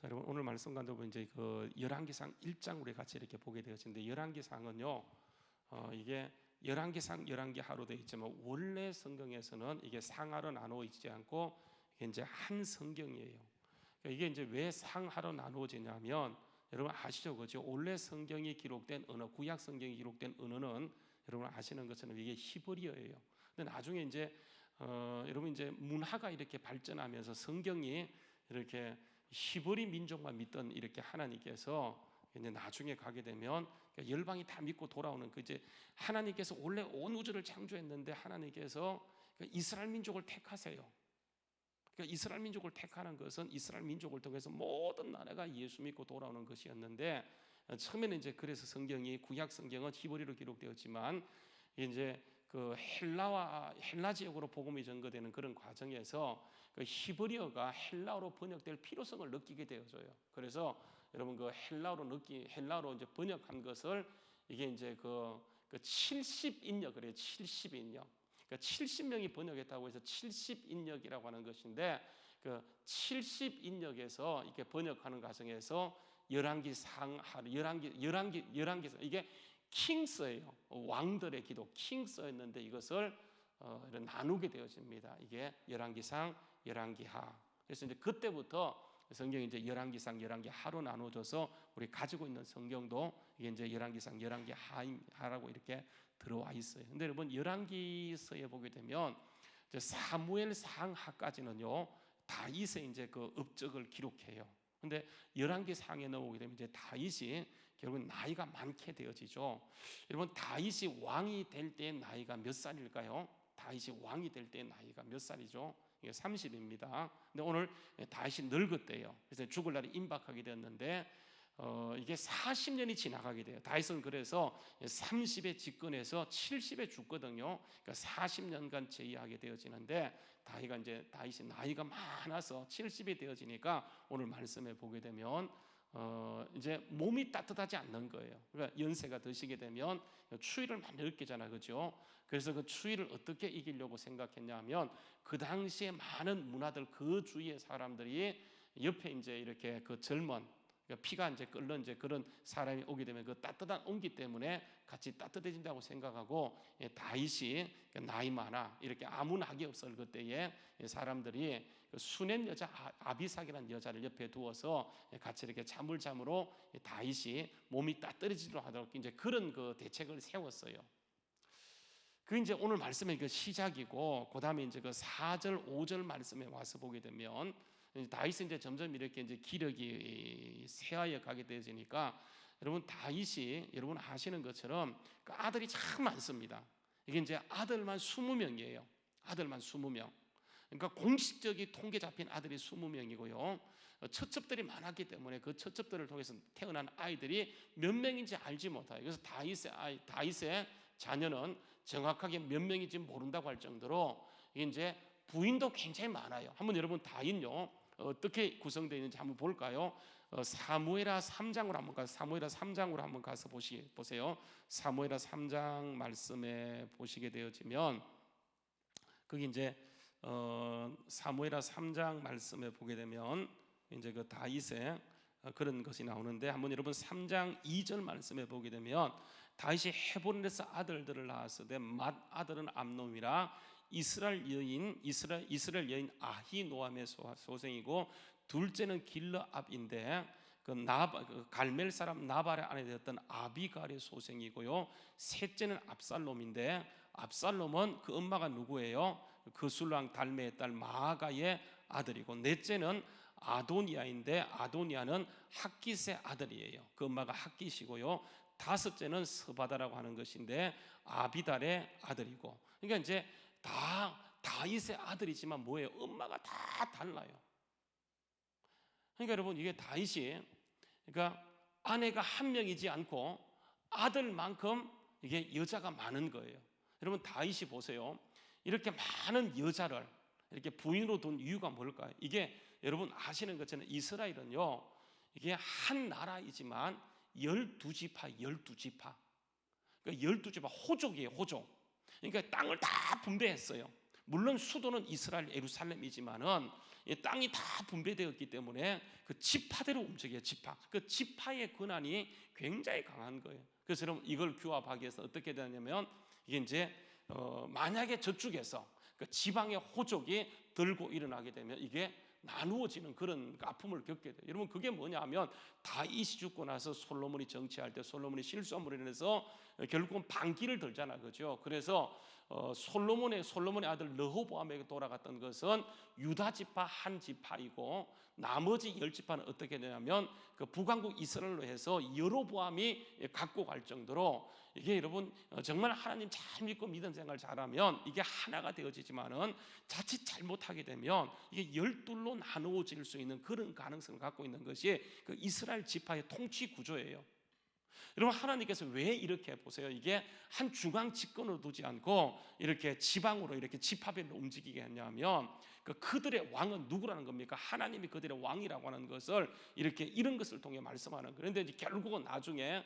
자, 여러분 오늘 말씀 가운데 보면 이제 그 열왕기상 1장 우리 같이 이렇게 보게 되었는데 열왕기상은요. 어, 이게 열왕기상 열왕기 하로 되어 있지만 원래 성경에서는 이게 상하로 나누어 있지 않고 이게 이제 한 성경이에요. 그러니까 이게 이제 왜 상하로 나누어지냐면 여러분 아시죠? 그죠? 원래 성경이 기록된 언어, 구약 성경이 기록된 언어는 여러분 아시는 것처럼 이게 히브리어예요. 근데 나중에 이제 어, 여러분 이제 문화가 이렇게 발전하면서 성경이 이렇게 히브리 민족만 믿던 이렇게 하나님께서 이제 나중에 가게 되면 그러니까 열방이 다 믿고 돌아오는 그 이제 하나님께서 원래 온 우주를 창조했는데 하나님께서 그 이스라엘 민족을 택하세요. 그러니까 이스라엘 민족을 택하는 것은 이스라엘 민족을 통해서 모든 나라가 예수 믿고 돌아오는 것이었는데 처음에는 이제 그래서 성경이 구약 성경은 히브리로 기록되었지만 이제 그 헬라와 헬라 지역으로 복음이 전거되는 그런 과정에서 그 히브리어가 헬라어로 번역될 필요성을 느끼게 되어져요. 그래서 여러분 그 헬라어로 느끼 헬라어로 이제 번역한 것을 이게 이제 그, 그 70인역 그래요. 70인역. 그러니까 70명이 번역했다고 해서 70인역이라고 하는 것인데 그 70인역에서 이렇게 번역하는 과정에서 열왕기 상하 열왕기 열왕기 열왕기 이게 킹스예요. 왕들의 기도 킹스였는데 이것을 어, 나누게 되어집니다. 이게 열왕기상, 열왕기하. 그래서 이제 그때부터 성경이 이제 열왕기상, 열왕기하로 나눠져서 우리 가지고 있는 성경도 이게 이제 열왕기상, 열왕기하라고 이렇게 들어와 있어요. 근데 여러분 열왕기서에 보게 되면 이제 사무엘 상하까지는요 다윗의 이제 그 업적을 기록해요. 근데 열왕기 상에 넘어오게 되면 이제 다윗이 결국 나이가 많게 되어지죠. 여러분 다윗이 왕이 될때 나이가 몇 살일까요? 다윗이 왕이 될때 나이가 몇 살이죠? 이게 30입니다. 근데 오늘 다윗이 늙었대요. 그래서 죽을 날이 임박하게 되었는데 어, 이게 40년이 지나가게 돼요. 다윗은 그래서 30에 집권해서 70에 죽거든요. 그러니까 40년간 제의하게 되어지는데 다윗가 이제 다윗이 나이가 많아서 70이 되어지니까 오늘 말씀에 보게 되면 어, 이제 몸이 따뜻하지 않는 거예요. 그러니까 연세가 드시게 되면 추위를 많이 느끼잖아요. 그죠? 그래서 그 추위를 어떻게 이기려고 생각했냐면 그 당시에 많은 문화들 그 주위의 사람들이 옆에 이제 이렇게 그 젊은 그러니까 피가 이제 끓는 이제 그런 사람이 오게 되면 그 따뜻한 온기 때문에 같이 따뜻해진다고 생각하고 예, 다윗이 그 나이 많아 이렇게 아무 낙이 없을 그때에 사람들이 그 수냄 여자 아, 아비삭이라는 여자를 옆에 두어서 예, 같이 이렇게 잠물잠으로 다윗이 몸이 따뜻해지도록 하도록 이제 그런 그 대책을 세웠어요. 그 이제 오늘 말씀의 그 시작이고 그다음에 이제 그 4절 5절 말씀에 와서 보게 되면 다윗은 이제 점점 이렇게 이제 기력이 쇠하여 가게 되어지니까 여러분 다윗이 여러분 아시는 것처럼 그 아들이 참 많습니다. 이게 이제 아들만 20명이에요. 아들만 20명. 그러니까 공식적인 통계 잡힌 아들이 20명이고요. 처첩들이 많았기 때문에 그 처첩들을 통해서 태어난 아이들이 몇 명인지 알지 못해요. 그래서 다윗의 아이, 다윗의 자녀는 정확하게 몇 명인지 모른다고 할 정도로 이제 부인도 굉장히 많아요. 한번 여러분 다윗요. 어떻게 구성되어 있는지 한번 볼까요? 어, 사무엘하 3장으로 한번 가서 사무엘하 3장으로 한번 가서 보시 보세요. 사무엘하 3장 말씀에 보시게 되어지면 거기 이제 어, 사무엘하 3장 말씀에 보게 되면 이제 그 다윗의 어, 그런 것이 나오는데 한번 여러분 3장 2절 말씀에 보게 되면 다윗이 헤브론에서 아들들을 낳았으되 맏 아들은 암놈이라 이스라엘 여인 이스라엘 이스라엘 여인 아히노함의 소생이고 둘째는 길르압인데 그 나바 그 갈멜 사람 나발의 아내 되었던 아비갈의 소생이고요. 셋째는 압살롬인데 압살롬은 그 엄마가 누구예요? 그 술랑 달메의 딸 마아가의 아들이고 넷째는 아도니아인데 아도니아는 학깃의 아들이에요. 그 엄마가 학깃이고요. 다섯째는 스바다라고 하는 것인데 아비달의 아들이고. 그러니까 이제 다 다윗의 아들이지만 뭐예요? 엄마가 다 달라요. 그러니까 여러분 이게 다윗이 그러니까 아내가 한 명이지 않고 아들만큼 이게 여자가 많은 거예요. 여러분 다윗이 보세요. 이렇게 많은 여자를 이렇게 부인으로 둔 이유가 뭘까요? 이게 여러분 아시는 것처럼 이스라엘은요. 이게 한 나라이지만 열두 지파, 열두 지파. 그러니까 열두 지파 호족이에요, 호족. 그러니까 땅을 다 분배했어요. 물론 수도는 이스라엘 예루살렘이지만은 이 땅이 다 분배되었기 때문에 그 지파대로 움직여요. 지파. 그 지파의 권한이 굉장히 강한 거예요. 그래서 여러분 이걸 규합하기 위해서 어떻게 되냐면 이게 이제 어 만약에 저쪽에서 그 지방의 호족이 들고 일어나게 되면 이게 나누어지는 그런 아픔을 겪게 돼요. 여러분 그게 뭐냐면 다윗이 죽고 나서 솔로몬이 정치할 때 솔로몬이 실수함으로 인해서 결국은 반기를 들잖아, 그죠? 그래서 어, 솔로몬의 솔로몬의 아들 르호보암에게 돌아갔던 것은 유다 지파 한 지파이고 나머지 열 지파는 어떻게 되냐면 그 북왕국 이스라엘로 해서 여로보암이 갖고 갈 정도로 이게 여러분 어, 정말 하나님 잘 믿고 믿음 생활 잘하면 이게 하나가 되어지지만은 자칫 잘못하게 되면 이게 열둘로 나누어질 수 있는 그런 가능성을 갖고 있는 것이 그 이스라엘 지파의 통치 구조예요. 여러분 하나님께서 왜 이렇게 보세요? 이게 한 중앙 집권으로 두지 않고 이렇게 지방으로 이렇게 집합별로 움직이게 했냐면 그 그들의 왕은 누구라는 겁니까? 하나님이 그들의 왕이라고 하는 것을 이렇게 이런 것을 통해 말씀하는. 그런데 결국은 나중에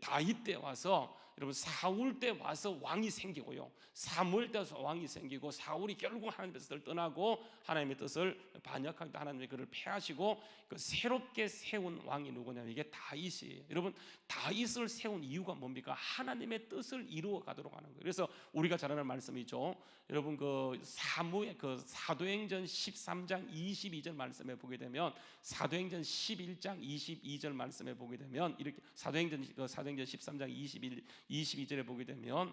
다윗 때 와서 여러분 사울 때 와서 왕이 생기고요. 사무엘 때 와서 왕이 생기고 사울이 결국 하나님의 뜻을 떠나고 하나님의 뜻을 반역하기 하나님의 그를 패하시고 그 새롭게 세운 왕이 누구냐면 이게 다윗이에요. 여러분 다윗을 세운 이유가 뭡니까? 하나님의 뜻을 이루어 가도록 하는 거예요. 그래서 우리가 잘 아는 말씀이죠. 여러분 그 사무의 그 사도행전 13장 22절 말씀에 보게 되면 사도행전 11장 22절 말씀에 보게 되면 이렇게 사도행전 그 사도행전 13장 21 22절에 보게 되면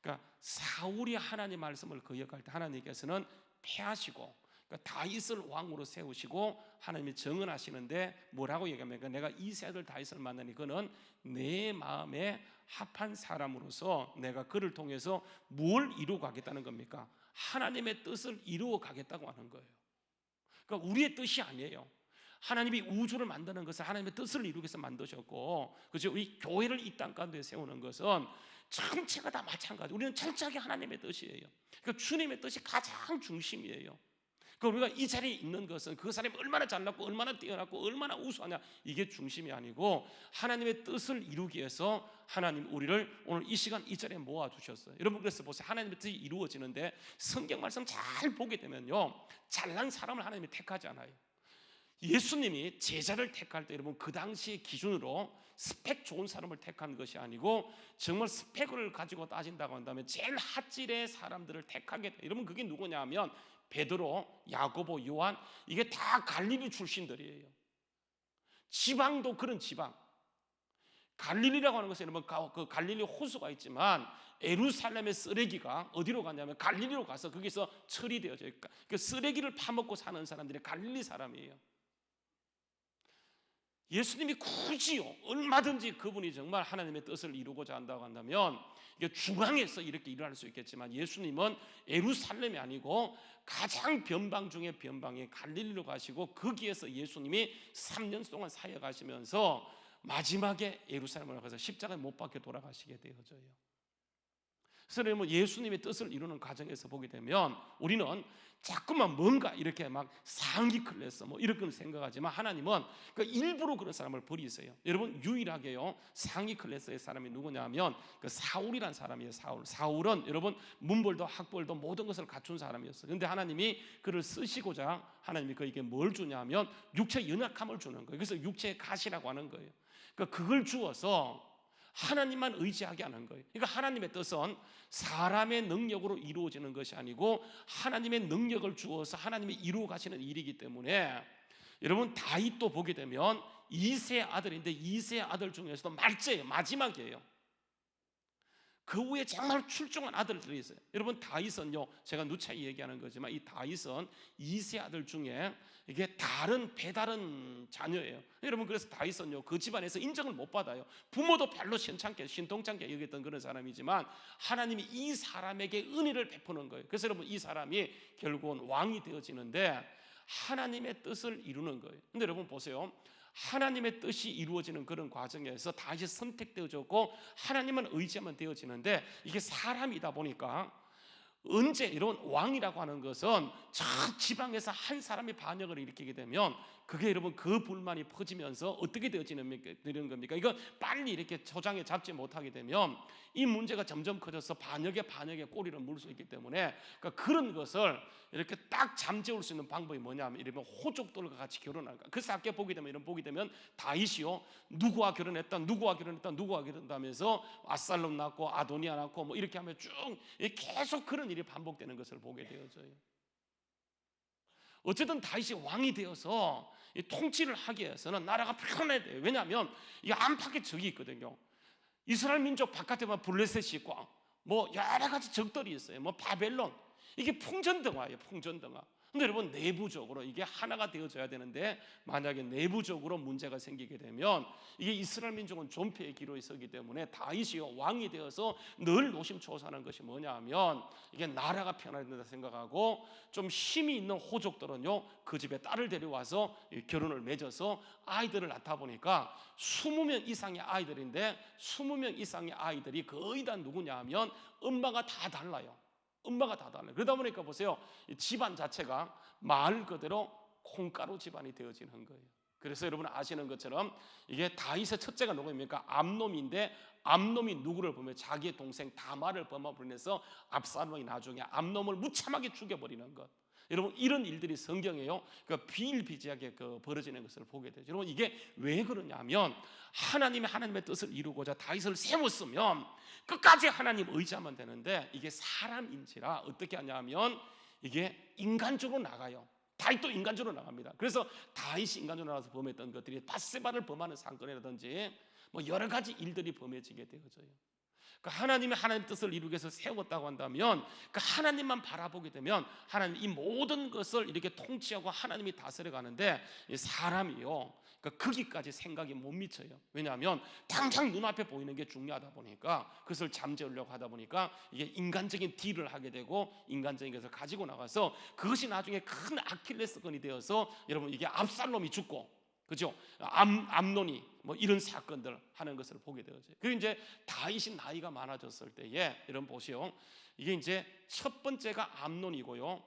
그러니까 사울이 하나님 말씀을 거역할 때 하나님께서는 패하시고 그러니까 다윗을 왕으로 세우시고 하나님이 정언하시는데 뭐라고 얘기합니까? 내가 이 세들 다윗을 만나니 그는 내 마음에 합한 사람으로서 내가 그를 통해서 뭘 이루어 가겠다는 겁니까? 하나님의 뜻을 이루어 가겠다고 하는 거예요. 그러니까 우리의 뜻이 아니에요. 하나님이 우주를 만드는 것은 하나님의 뜻을 이루기 위해서 만드셨고, 그죠? 우리 교회를 이 땅 가운데 세우는 것은 전체가 다 마찬가지. 우리는 철저하게 하나님의 뜻이에요. 그러니까 주님의 뜻이 가장 중심이에요. 그 우리가 이 자리에 있는 것은 그 사람이 얼마나 잘났고 얼마나 뛰어났고 얼마나 우수하냐 이게 중심이 아니고 하나님의 뜻을 이루기 위해서 하나님 우리를 오늘 이 시간 이 자리에 모아 두셨어요. 여러분 그래서 보세요. 하나님의 뜻이 이루어지는데 성경 말씀 잘 보게 되면요. 잘난 사람을 하나님이 택하지 않아요. 예수님이 제자를 택할 때 여러분 그 당시의 기준으로 스펙 좋은 사람을 택한 것이 아니고 정말 스펙을 가지고 따진다고 한다면 제일 핫질의 사람들을 택하게 돼. 여러분 그게 누구냐면 베드로, 야고보, 요한 이게 다 갈릴리 출신들이에요. 지방도 그런 지방. 갈릴리라고 하는 것은 여러분 그 갈릴리 호수가 있지만 에루살렘의 쓰레기가 어디로 가냐면 갈릴리로 가서 거기서 처리되어져. 그 쓰레기를 파먹고 사는 사람들이 갈릴리 사람이에요. 예수님이 굳이요 얼마든지 그분이 정말 하나님의 뜻을 이루고자 한다고 한다면 이게 중앙에서 이렇게 일어날 수 있겠지만 예수님은 에루살렘이 아니고 가장 변방 중에 변방에 갈릴리로 가시고 거기에서 예수님이 3년 동안 사역 하시면서 마지막에 예루살렘으로 가서 십자가에 못 박혀 돌아가시게 되어져요. 그래서 뭐 예수님의 뜻을 이루는 과정에서 보게 되면 우리는 자꾸만 뭔가 이렇게 막 상기 클래스 뭐 이렇게 생각하지만 하나님은 그 일부러 그런 사람을 버리세요. 여러분 유일하게요 상위 클래스의 사람이 누구냐면 그 사울이란 사람이에요. 사울. 사울은 여러분 문벌도 학벌도 모든 것을 갖춘 사람이었어요. 그런데 하나님이 그를 쓰시고자 하나님이 그에게 뭘 주냐면 육체 연약함을 주는 거예요. 그래서 육체의 가시라고 하는 거예요. 그러니까 그걸 주어서 하나님만 의지하게 하는 거예요. 그러니까 하나님의 뜻은 사람의 능력으로 이루어지는 것이 아니고 하나님의 능력을 주어서 하나님이 이루어 가시는 일이기 때문에 여러분 다윗도 보게 되면 이세 아들인데 이세 아들 중에서도 말째예요. 마지막이에요. 그 후에 정말 출중한 아들들이 있어요. 여러분 다윗은요, 제가 누차 얘기하는 거지만 이 다윗은 이세 아들 중에 이게 다른 배다른 자녀예요. 여러분 그래서 다윗은요 그 집안에서 인정을 못 받아요. 부모도 별로 신창게 신동창게 여겼던 그런 사람이지만 하나님이 이 사람에게 은혜를 베푸는 거예요. 그래서 여러분 이 사람이 결국은 왕이 되어지는데 하나님의 뜻을 이루는 거예요. 근데 여러분 보세요. 하나님의 뜻이 이루어지는 그런 과정에서 다시 선택되어졌고 하나님은 의지하면 되어지는데 이게 사람이다 보니까 언제 이런 왕이라고 하는 것은 저 지방에서 한 사람이 반역을 일으키게 되면 그게 여러분 그 불만이 퍼지면서 어떻게 되어지는 겁니까? 이거 빨리 이렇게 초장에 잡지 못하게 되면 이 문제가 점점 커져서 반역에 반역에 꼬리를 물 수 있기 때문에 그러니까 그런 것을 이렇게 딱 잠재울 수 있는 방법이 뭐냐면 이러면 호족들과 같이 결혼할까. 그래서 보게 되면 이런 보게 되면 다윗이요 누구와 결혼했다 누구와 결혼했다 누구와 결혼했다면서 아살롬 낳고 아도니아 낳고 뭐 이렇게 하면 쭉 계속 그런 일이 반복되는 것을 보게 되어져요. 어쨌든 다윗이 왕이 되어서 이 통치를 하기 위해서는 나라가 편해야 돼요. 왜냐하면 이 안팎의 적이 있거든요. 이스라엘 민족 바깥에 보면 블레셋이 있고 뭐 여러 가지 적들이 있어요. 뭐 바벨론 이게 풍전등화예요. 풍전등화. 근데 여러분 내부적으로 이게 하나가 되어져야 되는데 만약에 내부적으로 문제가 생기게 되면 이게 이스라엘 민족은 존폐의 기로에 서기 때문에 다윗이요 왕이 되어서 늘 노심초사하는 것이 뭐냐하면 이게 나라가 편하다 생각하고 좀 힘이 있는 호족들은요 그 집에 딸을 데려와서 결혼을 맺어서 아이들을 낳다 보니까 20명 이상의 아이들인데 20명 이상의 아이들이 거의 다 누구냐 하면 엄마가 다 달라요. 엄마가 다 달라요. 그러다 보니까 보세요. 집안 자체가 말 그대로 콩가루 집안이 되어지는 거예요. 그래서 여러분 아시는 것처럼 이게 다윗의 첫째가 누구입니까? 암놈인데 암놈이 누구를 보면 자기의 동생 다말을 범함으로 인해서 압살롬이 나중에 암놈을 무참하게 죽여버리는 것. 여러분 이런 일들이 성경에요. 그 비일비재하게 그 벌어지는 것을 보게 되죠. 여러분 이게 왜 그러냐면 하나님의 하나님의 뜻을 이루고자 다윗을 세웠으면 끝까지 하나님 의지하면 되는데 이게 사람인지라 어떻게 하냐면 이게 인간적으로 나가요. 다윗도 인간적으로 나갑니다. 그래서 다윗이 인간적으로 나가서 범했던 것들이 바세바를 범하는 사건이라든지 뭐 여러 가지 일들이 범해지게 되어져요. 그 하나님의 하나님 뜻을 이루기 위해서 세웠다고 한다면 그 하나님만 바라보게 되면 하나님 이 모든 것을 이렇게 통치하고 하나님이 다스려 가는데 사람이요. 그러니까 거기까지 생각이 못 미쳐요. 왜냐하면 당장 눈앞에 보이는 게 중요하다 보니까 그것을 잠재우려고 하다 보니까 이게 인간적인 딜을 하게 되고 인간적인 것을 가지고 나가서 그것이 나중에 큰 아킬레스건이 되어서 여러분 이게 압살롬이 죽고 그죠? 암, 암론이 뭐 이런 사건들 하는 것을 보게 되어져요. 그리고 이제 다윗이 나이가 많아졌을 때에 이런 보시오. 이게 이제 첫 번째가 암론이고요.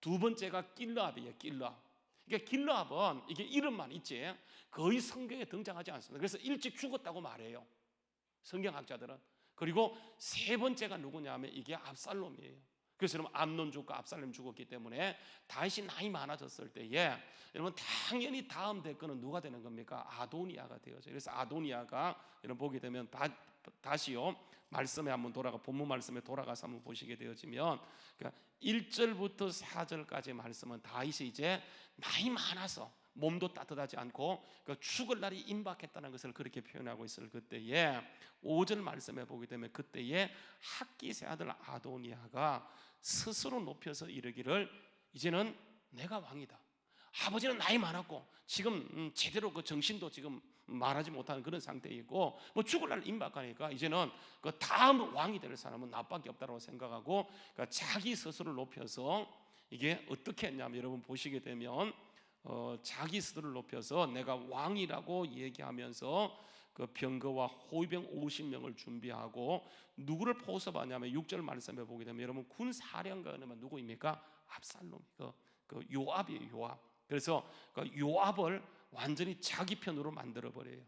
두 번째가 길라압이에요. 길라압. 그러니까 길라압은 이게 이름만 있지 거의 성경에 등장하지 않습니다. 그래서 일찍 죽었다고 말해요. 성경학자들은. 그리고 세 번째가 누구냐면 이게 압살롬이에요. 그래서 여러분 암론 죽고 압살롬 죽었기 때문에 다윗이 나이 많아졌을 때에 여러분 당연히 다음 대권은 누가 되는 겁니까? 아도니아가 되어져. 그래서 아도니아가 여러분 보게 되면 바, 다시요 말씀에 한번 돌아가 본문 말씀에 돌아가서 한번 보시게 되어지면 그러니까 1절부터 4절까지 말씀은 다윗이 이제 나이 많아서 몸도 따뜻하지 않고 그 죽을 날이 임박했다는 것을 그렇게 표현하고 있을 그때에 5절 말씀에 보게 되면 그때에 학기세 아들 아도니아가 스스로 높여서 이르기를 이제는 내가 왕이다. 아버지는 나이 많았고 지금 음, 제대로 그 정신도 지금 말하지 못하는 그런 상태이고 뭐 죽을 날 임박하니까 이제는 그 다음 왕이 될 사람은 나밖에 없다고 생각하고 그러니까 자기 스스로를 높여서 이게 어떻게 했냐면 여러분 보시게 되면 어, 자기 스스로를 높여서 내가 왕이라고 얘기하면서 그 병거와 호위병 50명을 준비하고 누구를 포섭하냐면 6절 말씀에 보게 되면 여러분 군 사령관은 누구입니까? 압살롬 그, 그 요압이에요 요압. 그래서 그 요압을 완전히 자기 편으로 만들어 버려요.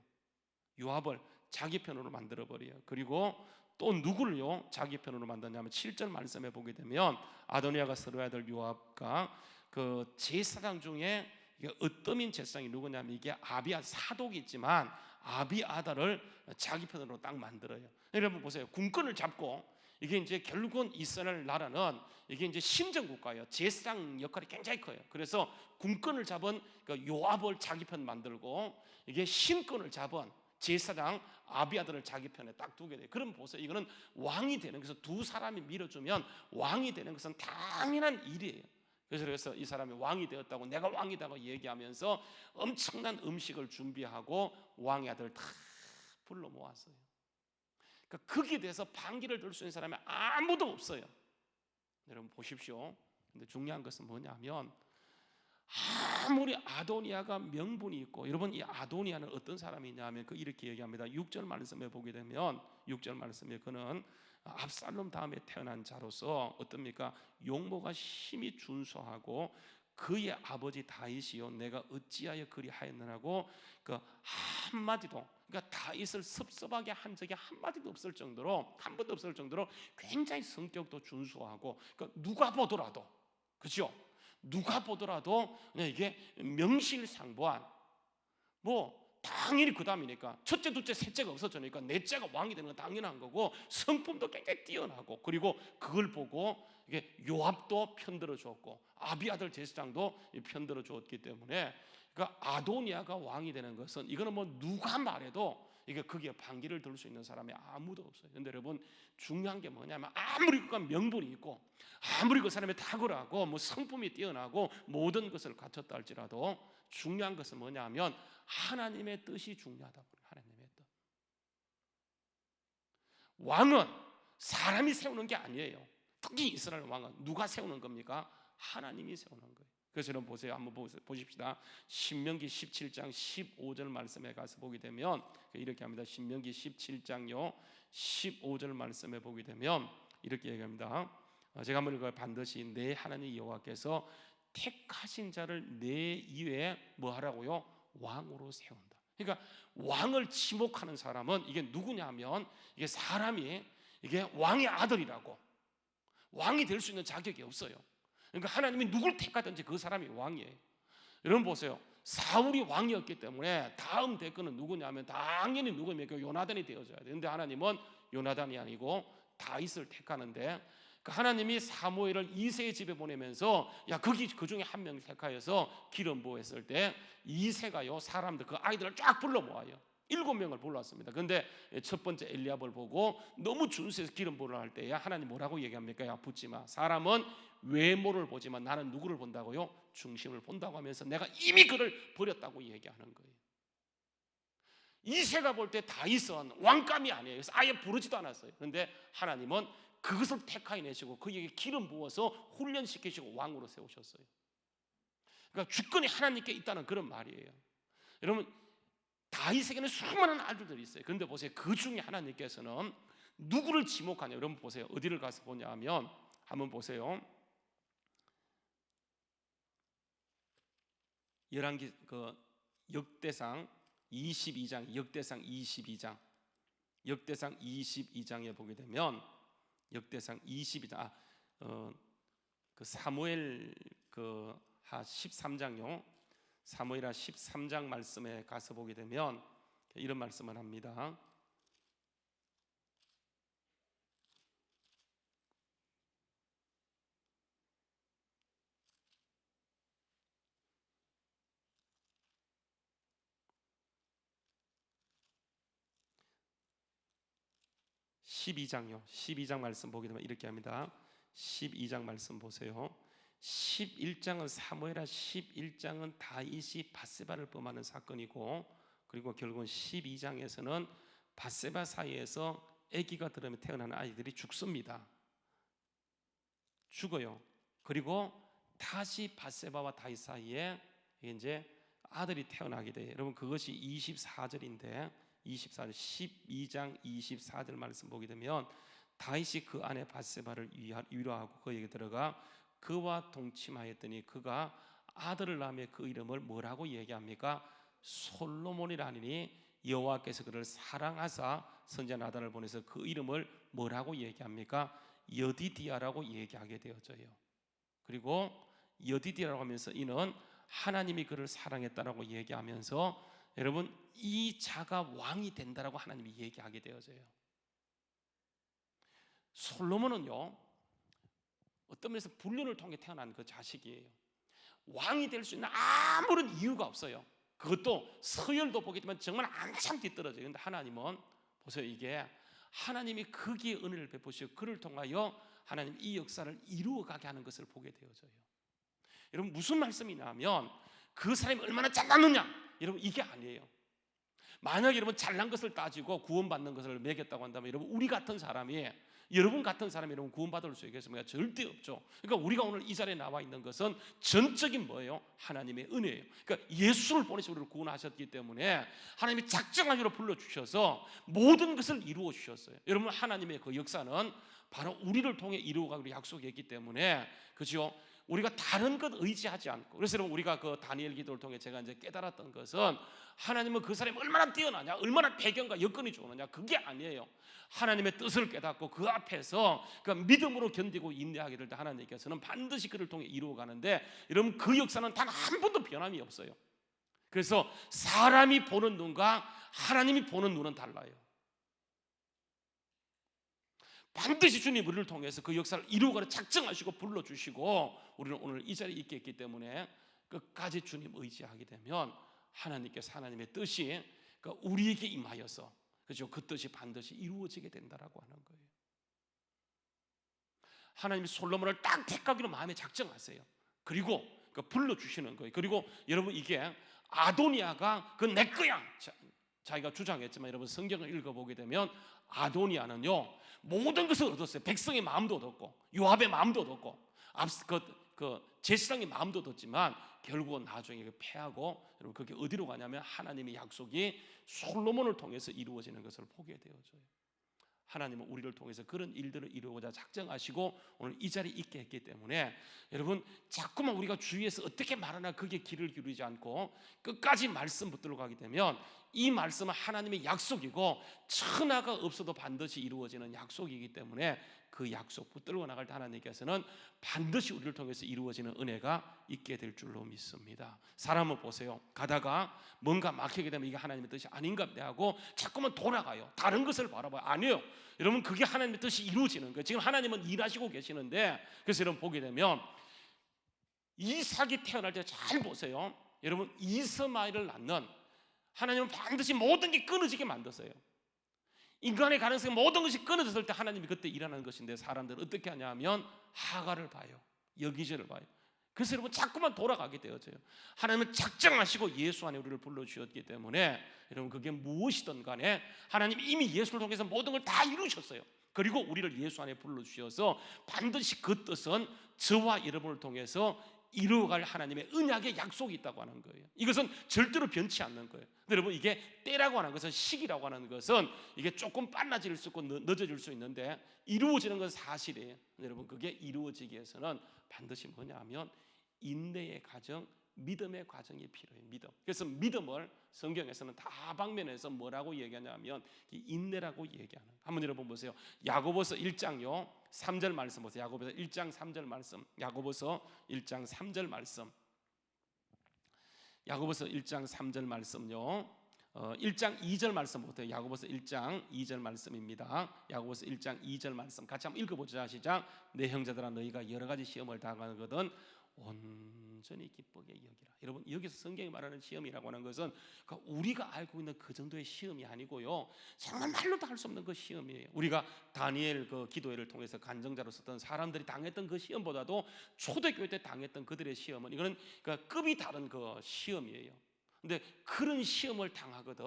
요압을 자기 편으로 만들어 버려요. 그리고 또 누구를요? 자기 편으로 만드냐면 7절 말씀에 보게 되면 아도니아가 서로야 될 요압과 그 제사장 중에 이게 으뜸인 제사장이 누구냐면 이게 아비아 사독이 있지만 아비아다를 자기 편으로 딱 만들어요. 여러분 보세요. 군권을 잡고 이게 이제 결국은 이스라엘 나라는 이게 이제 신정 국가예요. 제사장 역할이 굉장히 커요. 그래서 군권을 잡은 그 요압을 자기 편 만들고 이게 신권을 잡은 제사장 아비아들을 자기 편에 딱 두게 돼요. 그럼 보세요. 이거는 왕이 되는 것은 두 사람이 밀어주면 왕이 되는 것은 당연한 일이에요. 그래서 이 사람이 왕이 되었다고 내가 왕이다고 얘기하면서 엄청난 음식을 준비하고 왕의 아들 다 불러 모았어요. 그러니까 거기에 대해서 반기를 들 수 있는 사람이 아무도 없어요. 여러분 보십시오. 근데 중요한 것은 뭐냐면 아무리 아도니아가 명분이 있고 여러분 이 아도니아는 어떤 사람이냐면 그 이렇게 얘기합니다. 6절 말씀에 보게 되면 6절 말씀에 그는 압살롬 다음에 태어난 자로서 어떻습니까? 용모가 힘이 준수하고 그의 아버지 다윗이요 내가 어찌하여 그리하였느라고 그 한마디도 그러니까 다윗을 섭섭하게 한 적이 한마디도 없을 정도로 한 번도 없을 정도로 굉장히 성격도 준수하고 그러니까 누가 보더라도 그죠? 누가 보더라도 그냥 이게 명실상부한 뭐 당연히 그 다음이니까 첫째, 둘째, 셋째가 없어지니까 넷째가 왕이 되는 건 당연한 거고 성품도 굉장히 뛰어나고 그리고 그걸 보고 이게 요압도 편들어 줬고 아비 아들 제사장도 편들어 줬기 때문에 그러니까 아도니아가 왕이 되는 것은 이거는 뭐 누가 말해도 이게 거기에 반기를 들 수 있는 사람이 아무도 없어요. 근데 여러분 중요한 게 뭐냐면 아무리 그가 명분이 있고 아무리 그 사람이 탁월하고 뭐 성품이 뛰어나고 모든 것을 갖췄다 할지라도 중요한 것은 뭐냐면 하나님의 뜻이 중요하다고 하나님의 뜻. 왕은 사람이 세우는 게 아니에요. 특히 이스라엘 왕은 누가 세우는 겁니까? 하나님이 세우는 거예요. 그래서 여러분 보세요. 한번. 보십시다. 신명기 17장 15절 말씀에 가서 보게 되면 이렇게 합니다. 신명기 17장요 15절 말씀에 보게 되면 이렇게 얘기합니다. 어, 제가 한번 읽어요. 반드시 내 하나님 여호와께서 택하신 자를 내 이외에 뭐 하라고요? 왕으로 세운다. 그러니까 왕을 지목하는 사람은 이게 누구냐면 이게 사람이 이게 왕의 아들이라고 왕이 될 수 있는 자격이 없어요. 그러니까 하나님이 누굴 택하든지 그 사람이 왕이에요. 여러분 보세요. 사울이 왕이었기 때문에 다음 대권은 누구냐면 당연히 누구입니까? 요나단이 되어져야 돼. 근데 하나님은 요나단이 아니고 다윗을 택하는데 그 하나님이 사무엘을 이세의 집에 보내면서 야 거기 그 중에 한 명을 택하여서 기름 부었을 때 이세가요 사람들 그 아이들을 쫙 불러 모아요. 일곱 명을 불렀습니다. 근데 첫 번째 엘리압을 보고 너무 준수해서 기름 부으려 할 때에 하나님 뭐라고 얘기합니까? 야 붙지 마. 사람은 외모를 보지만 나는 누구를 본다고요? 중심을 본다고 하면서 내가 이미 그를 버렸다고 얘기하는 거예요. 이세가 볼 때 다윗은 왕감이 아니에요. 그래서 아예 부르지도 않았어요. 그런데 하나님은 그것을 택하여 내시고 그에게 기름 부어서 훈련시키시고 왕으로 세우셨어요. 그러니까 주권이 하나님께 있다는 그런 말이에요. 여러분 다윗에게는 수많은 아들들이 있어요. 그런데 보세요. 그 중에 하나님께서는 누구를 지목하냐? 여러분 보세요. 어디를 가서 보냐면 한번 보세요. 열왕기 그 역대상 22장 역대상 22장 역대상 22장에 보게 되면 역대상 22장 아, 어, 그 사무엘 그하 13장요 사무엘하 13장 말씀에 가서 보게 되면 이런 말씀을 합니다. 12장요. 12장 말씀 보게 되면 이렇게 합니다. 12장 말씀 보세요. 11장은 사무엘하 11장은 다윗이 바세바를 범하는 사건이고 그리고 결국은 12장에서는 바세바 사이에서 아기가 들으면 태어나는 아이들이 죽습니다. 죽어요. 그리고 다시 바세바와 다윗 사이에 이제 아들이 태어나게 돼요. 여러분 그것이 24절인데 24절 12장 24절 말씀 보게 되면 다윗이 그 안에 바세바를 위로하고 그에게 들어가 그와 동침하였더니 그가 아들을 낳으며 그 이름을 뭐라고 얘기합니까? 솔로몬이라니 여호와께서 그를 사랑하사 선지자 나단을 보내서 그 이름을 뭐라고 얘기합니까? 여디디아라고 얘기하게 되어져요. 그리고 여디디아라고 하면서 이는 하나님이 그를 사랑했다라고 얘기하면서 여러분 이 자가 왕이 된다라고 하나님이 얘기하게 되어져요. 솔로몬은요 어떤 면에서 불륜을 통해 태어난 그 자식이에요. 왕이 될 수 있는 아무런 이유가 없어요. 그것도 서열도 되면 정말 한참 뒤떨어져요. 근데 하나님은 보세요 이게 하나님이 거기에 은혜를 베푸시고 그를 통하여 하나님 이 역사를 이루어가게 하는 것을 보게 되어져요. 여러분 무슨 말씀이냐면 그 사람이 얼마나 잘났느냐 여러분 이게 아니에요. 만약 여러분 잘난 것을 따지고 구원받는 것을 매겼다고 한다면 여러분 우리 같은 사람이 여러분 같은 사람이 여러분 구원받을 수 있겠습니까? 절대 없죠. 그러니까 우리가 오늘 이 자리에 나와 있는 것은 전적인 뭐예요? 하나님의 은혜예요. 그러니까 예수를 보내서 우리를 구원하셨기 때문에 하나님이 작정하기로 불러주셔서 모든 것을 이루어 주셨어요. 여러분 하나님의 그 역사는 바로 우리를 통해 이루어가기로 약속했기 때문에 그죠? 우리가 다른 것 의지하지 않고 그래서 여러분 우리가 그 다니엘 기도를 통해 제가 이제 깨달았던 것은 하나님은 그 사람이 얼마나 뛰어나냐 얼마나 배경과 여건이 좋으냐 그게 아니에요. 하나님의 뜻을 깨닫고 그 앞에서 그 믿음으로 견디고 인내하기를 하나님께서는 반드시 그를 통해 이루어가는데 여러분 그 역사는 단 한 번도 변함이 없어요. 그래서 사람이 보는 눈과 하나님이 보는 눈은 달라요 반드시 주님 우리를 통해서 그 역사를 이루어가려 작정하시고 불러주시고 우리는 오늘 이 자리에 있게 했기 때문에 끝까지 주님 의지하게 되면 하나님께서 하나님의 뜻이 그 우리에게 임하여서 그죠 그 뜻이 반드시 이루어지게 된다라고 하는 거예요. 하나님이 솔로몬을 딱 택하기로 마음에 작정하세요. 그리고 그 불러 주시는 거예요. 그리고 여러분 이게 아도니아가 그 내 거야. 자, 자기가 주장했지만 여러분 성경을 읽어보게 되면 아도니아는요 모든 것을 얻었어요. 백성의 마음도 얻었고 요압의 마음도 얻었고 앞서 그, 그 제사장의 마음도 얻었지만 결국은 나중에 그 패하고 여러분 그게 어디로 가냐면 하나님의 약속이 솔로몬을 통해서 이루어지는 것을 보게 되어져요. 하나님은 우리를 통해서 그런 일들을 이루고자 작정하시고 오늘 이 자리에 있게 했기 때문에 여러분 자꾸만 우리가 주위에서 어떻게 말하나 그게 귀를 기울이지 않고 끝까지 말씀 붙들어 가게 되면 이 말씀은 하나님의 약속이고 천하가 없어도 반드시 이루어지는 약속이기 때문에 그 약속 붙들고 나갈 때 하나님께서는 반드시 우리를 통해서 이루어지는 은혜가 있게 될 줄로 믿습니다. 사람을 보세요. 가다가 뭔가 막히게 되면 이게 하나님의 뜻이 아닌가 하고 자꾸만 돌아가요. 다른 것을 바라봐요. 아니요. 여러분 그게 하나님의 뜻이 이루어지는 거예요. 지금 하나님은 일하시고 계시는데 그래서 여러분 보게 되면 이삭이 태어날 때 잘 보세요. 여러분 이스마엘을 낳는 하나님은 반드시 모든 게 끊어지게 만들었어요. 인간의 가능성 모든 것이 끊어졌을 때 하나님이 그때 일하는 것인데 사람들은 어떻게 하냐면 하가를 봐요. 여기저를 봐요. 그래서 여러분 자꾸만 돌아가게 되어져요. 하나님은 작정하시고 예수 안에 우리를 불러주셨기 때문에 여러분 그게 무엇이든 간에 하나님 이미 예수를 통해서 모든 걸 다 이루셨어요. 그리고 우리를 예수 안에 불러주셔서 반드시 그 뜻은 저와 여러분을 통해서 이루어갈 하나님의 언약의 약속이 있다고 하는 거예요. 이것은 절대로 변치 않는 거예요. 여러분 이게 때라고 하는 것은 시기라고 하는 것은 이게 조금 빨라질 수 있고 늦어질 수 있는데 이루어지는 건 사실이에요. 여러분 그게 이루어지기 위해서는 반드시 뭐냐면 인내의 과정, 믿음의 과정이 필요해요. 믿음. 그래서 믿음을 성경에서는 다방면에서 뭐라고 얘기하냐면 인내라고 얘기하는. 한번 여러분 보세요. 야고보서 1장요. 3절 말씀 보세요. 야고보서 1장 3절 말씀. 야고보서 1장 3절 말씀. 야고보서 1장 3절 말씀요. 어, 1장 2절 말씀 보세요. 야고보서 1장 2절 말씀입니다. 야고보서 1장 2절 말씀 같이 한번 읽어보자. 시작. 내 형제들아 너희가 여러 가지 시험을 당하거든 온 전히 기쁘게 여기라. 여러분 여기서 성경이 말하는 시험이라고 하는 것은 그러니까 우리가 알고 있는 그 정도의 시험이 아니고요. 정말 말로도 할 수 없는 그 시험이에요. 우리가 다니엘 그 기도회를 통해서 간정자로 썼던 사람들이 당했던 그 시험보다도 초대교회 때 당했던 그들의 시험은 이거는 그러니까 급이 다른 그 시험이에요. 근데 그런 시험을 당하거든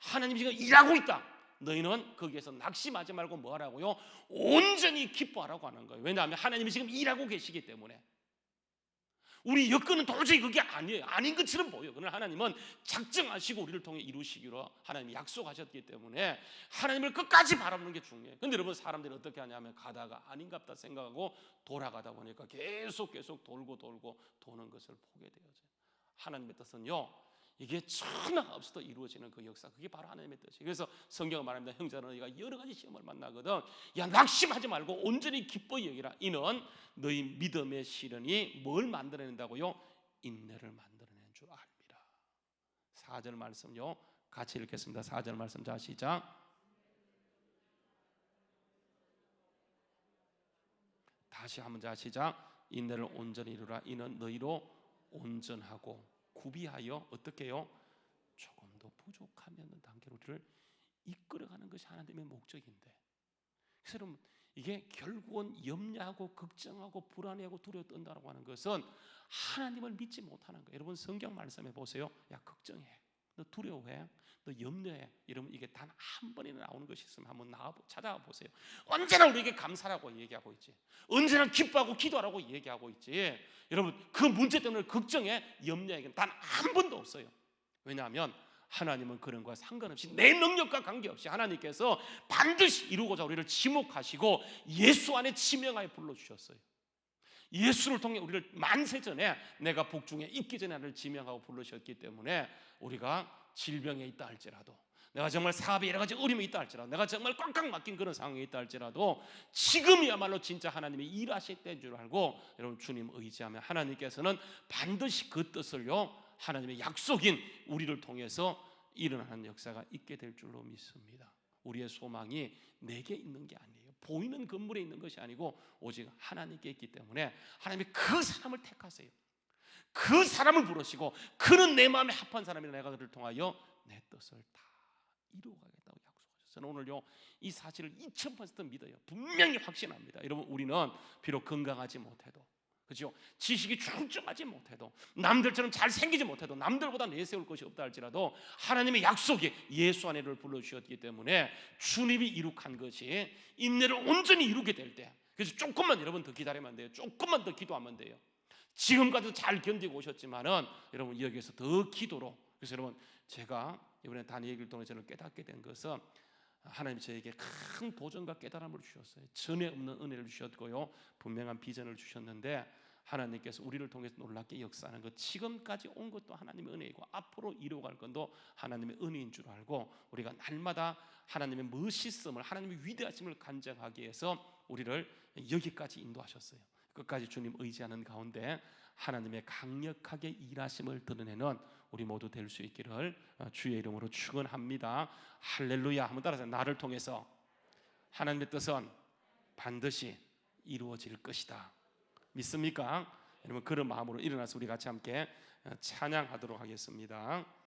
하나님이 지금 일하고 있다. 너희는 거기에서 낙심하지 말고 뭐 하라고요? 온전히 기뻐하라고 하는 거예요. 왜냐하면 하나님이 지금 일하고 계시기 때문에. 우리 여건은 도저히 그게 아니에요. 아닌 것처럼 보여. 그러나 하나님은 작정하시고 우리를 통해 이루시기로 하나님이 약속하셨기 때문에 하나님을 끝까지 바라보는 게 중요해요. 근데 여러분 사람들이 어떻게 하냐면 가다가 아닌갑다 생각하고 돌아가다 보니까 계속 계속 돌고 돌고 도는 것을 보게 되어져요. 하나님의 뜻은요. 이게 천하가 없어도 이루어지는 그 역사 그게 바로 하나님의 뜻이에요. 그래서 성경은 말합니다. 형제는 너희가 여러 가지 시험을 만나거든. 야 낙심하지 말고 온전히 기뻐 여기라. 이는 너희 믿음의 시련이 뭘 만들어낸다고요? 인내를 만들어낸 줄 압니다. 4절 말씀요. 같이 읽겠습니다. 4절 말씀 자 시작. 다시 한번 자 시작. 인내를 온전히 이루라. 이는 너희로 온전하고 구비하여 어떻게 요? 조금 더 부족하면 단계로 우리를 이끌어가는 것이 하나님의 목적인데. 그래서 이게 결국은 염려하고 걱정하고 불안해하고 두려워 떤다고 하는 것은 하나님을 믿지 못하는 거예요. 여러분 성경 말씀해 보세요. 야 걱정해 너 두려워해? 너 염려해? 여러분 이게 단 한 번이나 나오는 것이 있으면 한번 나와 찾아가 보세요. 언제나 우리에게 감사라고 얘기하고 있지. 언제나 기뻐하고 기도하라고 얘기하고 있지. 여러분 그 문제 때문에 걱정에 염려에 단한 번도 없어요. 왜냐하면 하나님은 그런 거와 상관없이 내 능력과 관계없이 하나님께서 반드시 이루고자 우리를 지목하시고 예수 안에 지명하여 불러주셨어요 예수를 통해 우리를 만세 전에 내가 복중에 있기 전에 나를 지명하고 부르셨기 때문에 우리가 질병에 있다 할지라도 내가 정말 사업에 여러 가지 어려움이 있다 할지라도 내가 정말 꽉꽉 막힌 그런 상황에 있다 할지라도 지금이야말로 진짜 하나님이 일하실 때인 줄 알고 여러분 주님 의지하면 하나님께서는 반드시 그 뜻을요 하나님의 약속인 우리를 통해서 일어나는 역사가 있게 될 줄로 믿습니다. 우리의 소망이 내게 있는 게 아니에요. 보이는 건물에 있는 것이 아니고 오직 하나님께 있기 때문에 하나님이 그 사람을 택하세요. 그 사람을 부르시고 그는 내 마음에 합한 사람이라 내가 그를 통하여 내 뜻을 다 이루어가겠다고 약속하셨어요. 저는 오늘요 이 사실을 2000% 믿어요. 분명히 확신합니다. 여러분 우리는 비록 건강하지 못해도 그죠? 지식이 출중하지 못해도 남들처럼 잘 생기지 못해도 남들보다 내세울 것이 없다 할지라도 하나님의 약속이 예수 안에를 불러 주셨기 때문에 주님이 이룩한 것이 인내를 온전히 이루게 될 때 그래서 조금만 여러분 더 기다리면 돼요 조금만 더 기도하면 돼요 지금까지도 잘 견디고 오셨지만은 여러분 여기에서 더 기도로 그래서 여러분 제가 이번에 다니 얘기를 통해 저는 깨닫게 된 것은 하나님 저에게 큰 도전과 깨달음을 주셨어요. 전에 없는 은혜를 주셨고요. 분명한 비전을 주셨는데 하나님께서 우리를 통해서 놀랍게 역사하는 것 지금까지 온 것도 하나님의 은혜이고 앞으로 이루어갈 것도 하나님의 은혜인 줄 알고 우리가 날마다 하나님의 멋있음을 하나님의 위대하심을 간증하기 위해서 우리를 여기까지 인도하셨어요. 끝까지 주님 의지하는 가운데 하나님의 강력하게 일하심을 드러내는 우리 모두 될 수 있기를 어, 주의 이름으로 축원합니다. 할렐루야. 한번 따라서 나를 통해서 하나님의 뜻은 반드시 이루어질 것이다. 믿습니까? 여러분 그런 마음으로 일어나서 우리 같이 함께 어, 찬양하도록 하겠습니다.